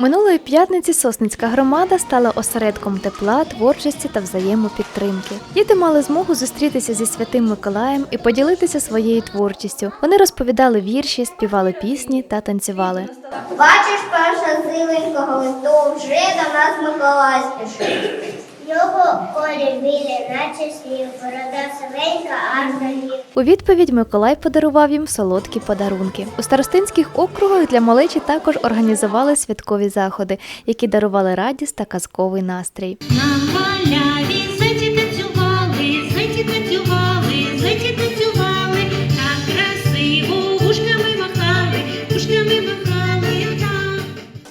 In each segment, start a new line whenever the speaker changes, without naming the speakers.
Минулої п'ятниці Сосницька громада стала осередком тепла, творчості та взаємопідтримки. Діти мали змогу зустрітися зі святим Миколаєм і поділитися своєю творчістю. Вони розповідали вірші, співали пісні та танцювали.
Бачиш, перша зеленького листу вже до нас Миколай спішить. Його колі білі, наче слів, борода сивенька, ніг.
У відповідь Миколай подарував їм солодкі подарунки. У старостинських округах для малечі також організували святкові заходи, які дарували радість та казковий настрій.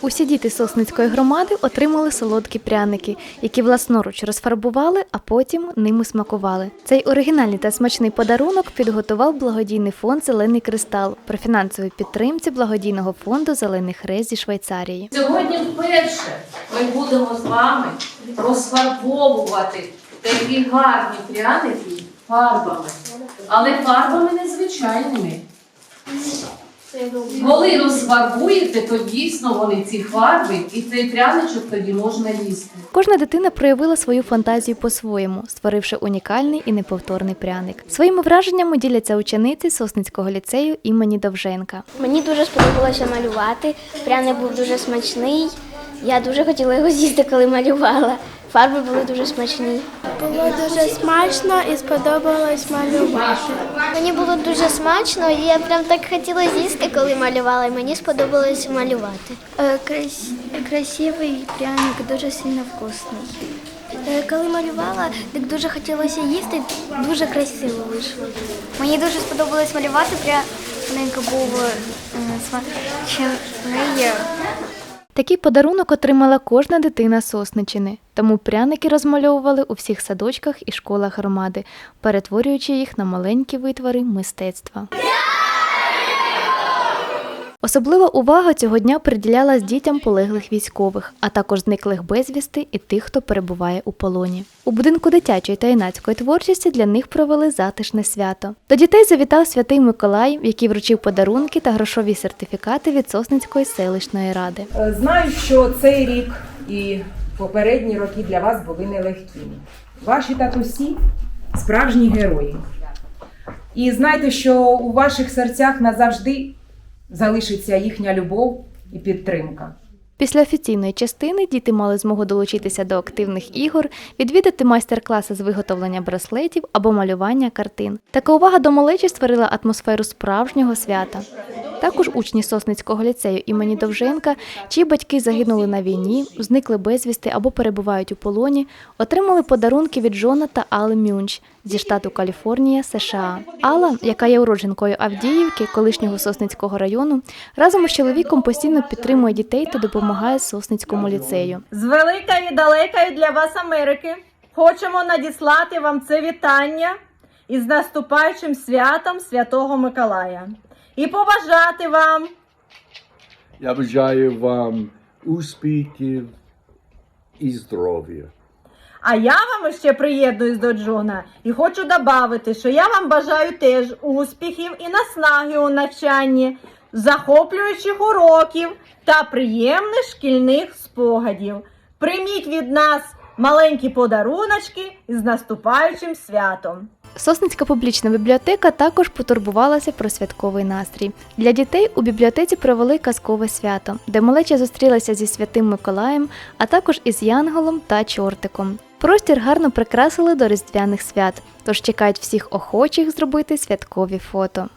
Усі діти Сосницької громади отримали солодкі пряники, які власноруч розфарбували, а потім ними смакували. Цей оригінальний та смачний подарунок підготував благодійний фонд Зелений кристал при фінансовій підтримці благодійного фонду Зелений хрест зі Швейцарії.
Сьогодні вперше ми будемо з вами розфарбовувати такі гарні пряники фарбами, але фарбами незвичайними. Коли розфарбуєте, то дійсно вони ці фарби і цей пряничок тоді можна їсти.
Кожна дитина проявила свою фантазію по-своєму, створивши унікальний і неповторний пряник. Своїми враженнями діляться учениці Сосницького ліцею імені Довженка.
Мені дуже сподобалося малювати. Пряник був дуже смачний. Я дуже хотіла його з'їсти, коли малювала. Фарби були дуже смачні.
Було дуже смачно і сподобалось малювати.
Мені було дуже смачно, і я прям так хотіла з'їсти, коли малювала, і мені сподобалось малювати.
Е, крас- Красивий пряник, дуже сильно вкусний. Е, Коли малювала, так дуже хотілося їсти, дуже красиво вийшло. Мені дуже сподобалось малювати, пряник був е, смачний.
Такий подарунок отримала кожна дитина Сосничини, тому пряники розмальовували у всіх садочках і школах громади, перетворюючи їх на маленькі витвори мистецтва. Особлива увага цього дня приділялась дітям полеглих військових, а також зниклих безвісти і тих, хто перебуває у полоні. У будинку дитячої та юнацької творчості для них провели затишне свято. До дітей завітав святий Миколай, який вручив подарунки та грошові сертифікати від Сосницької селищної ради.
Е, Знаю, що цей рік і попередні роки для вас були нелегкими. Ваші татусі справжні герої. І знайте, що у ваших серцях назавжди залишиться їхня любов і підтримка.
Після офіційної частини діти мали змогу долучитися до активних ігор, відвідати майстер-класи з виготовлення браслетів або малювання картин. Така увага до малечі створила атмосферу справжнього свята. Також учні Сосницького ліцею імені Довженка, чиї батьки загинули на війні, зникли безвісти або перебувають у полоні, отримали подарунки від Джона та Алли Мюнч зі штату Каліфорнія, США. Алла, яка є уродженкою Авдіївки, колишнього Сосницького району, разом із чоловіком постійно підтримує дітей та допомагає Сосницькому ліцею.
З великої далекої для вас Америки хочемо надіслати вам це вітання із наступаючим святом Святого Миколая і побажати вам
Я бажаю вам успіхів і здоров'я.
А я вам ще приєднуюсь до Джона і хочу додати, що я вам бажаю теж успіхів і наснаги у навчанні, захоплюючих уроків та приємних шкільних спогадів. Прийміть від нас маленькі подаруночки із наступаючим святом.
Сосницька публічна бібліотека також потурбувалася про святковий настрій. Для дітей у бібліотеці провели казкове свято, де малеча зустрілася зі святим Миколаєм, а також із Янголом та Чортиком. Простір гарно прикрасили до різдвяних свят, тож чекають всіх охочих зробити святкові фото.